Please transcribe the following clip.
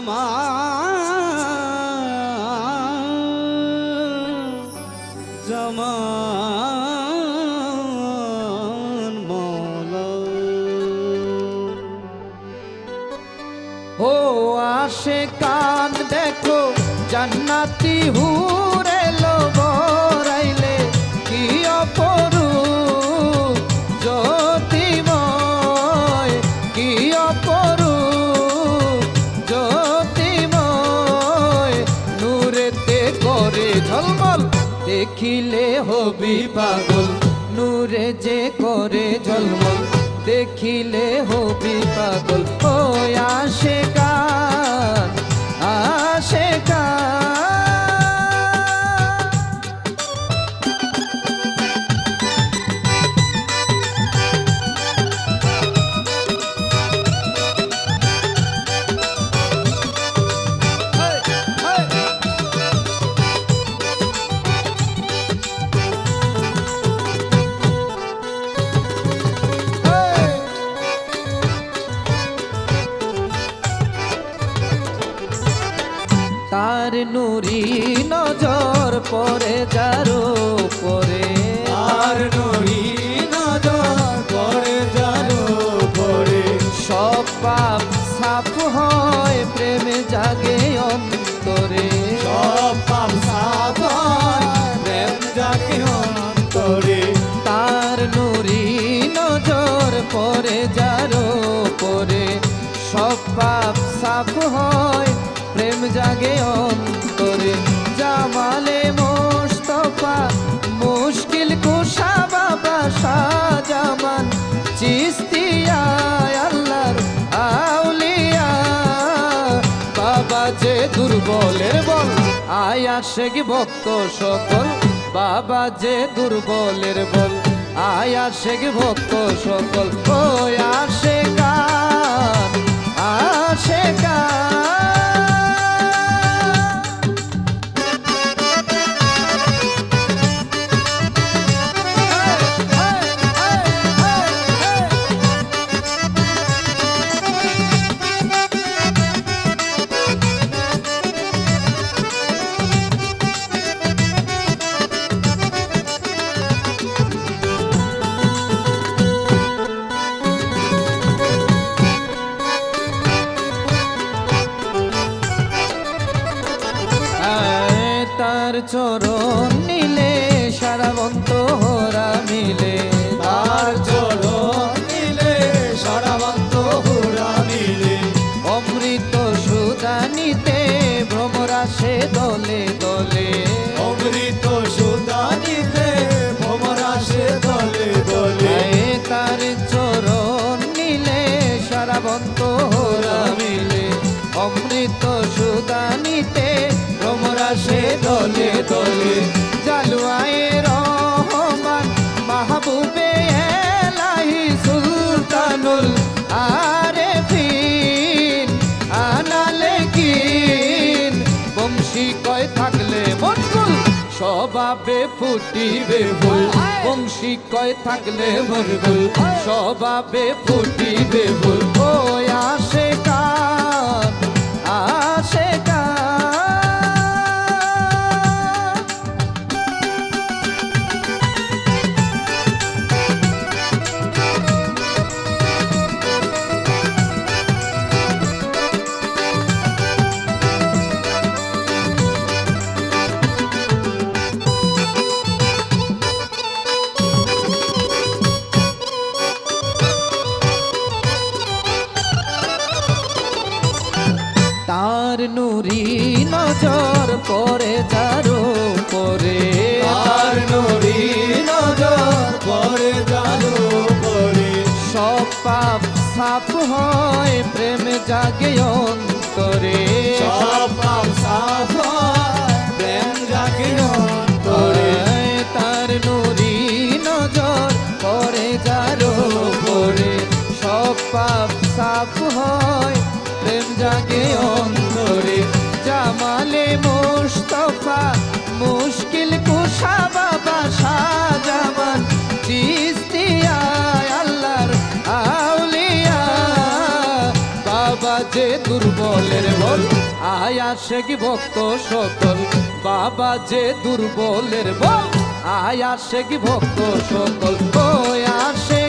জামান জামান মৌলা ও আসে কান দেখো জান্নাতি হুরে। দেখিলে হবি পাগল নূরে যে করে ঝলমল দেখিলে হবি পাগল। ও আসে গান আসে তার নুরি নজর পরে যারো পরে আর নড়ি নজর করে জানো পরে সব পাপ সাপ হয় প্রেমে জাগে অন্তরে। সব পাপ সাফ হয়, প্রেম জাগে অন্তরে। তার নুরি নজর পরে যারো পরে সব পাপ সাপ হয় প্রেম জাগে অন্তরে, জামালে মোস্তফা, মুশকিল কুশা বাবা শাহজামান, চিস্তিয়া আল্লাহর আউলিয়া। বাবা যে দুর্বলের বল, আয়া শেখ ভক্ত সকল। বাবা যে দুর্বলের বল, আয়া শেখ ভক্ত সকল। ও আসে গান চরণ নিলে সারা বন্ত হরা মিলে। তার চরণ নিলে সরাবন্ত হুরা মিলে। অমৃত সুদানিতে ভ্রমরা সে দলে দলে। অমৃত সুদানিতে ভোমরা সে দলে দলে। তার চরণ নিলে সারা বন্ত হরা মিলে। অমৃত দলে দলে জালুয়ায়ে রহমান, মাহবুবে এলাহি সুলতানুল আরেফিন, আনালে কিন, বংশী কয় থাকলে মনকুল, স্বভাবে ফুটিবে ফুল, বংশী কয় থাকলে মরগুল স্বভাবে ফুটিবে তার নুরি নজর পরে তার পরে তার নুরি নজর পরে তার পরে সব পাপ সাপ হয় প্রেম জাগে অন্তরে। সব পাপ সাপ প্রেম জাগে অন্তরে। তার নুরি নজর পরে যার পরে সব পাপ সাপ হয় প্রেম জাগে অন্তরে দুর্বলের বল, আয়া কি ভক্ত সকল। বাবা যে দুর্বলের বল, আয়া কি ভক্ত সকল। ও আসে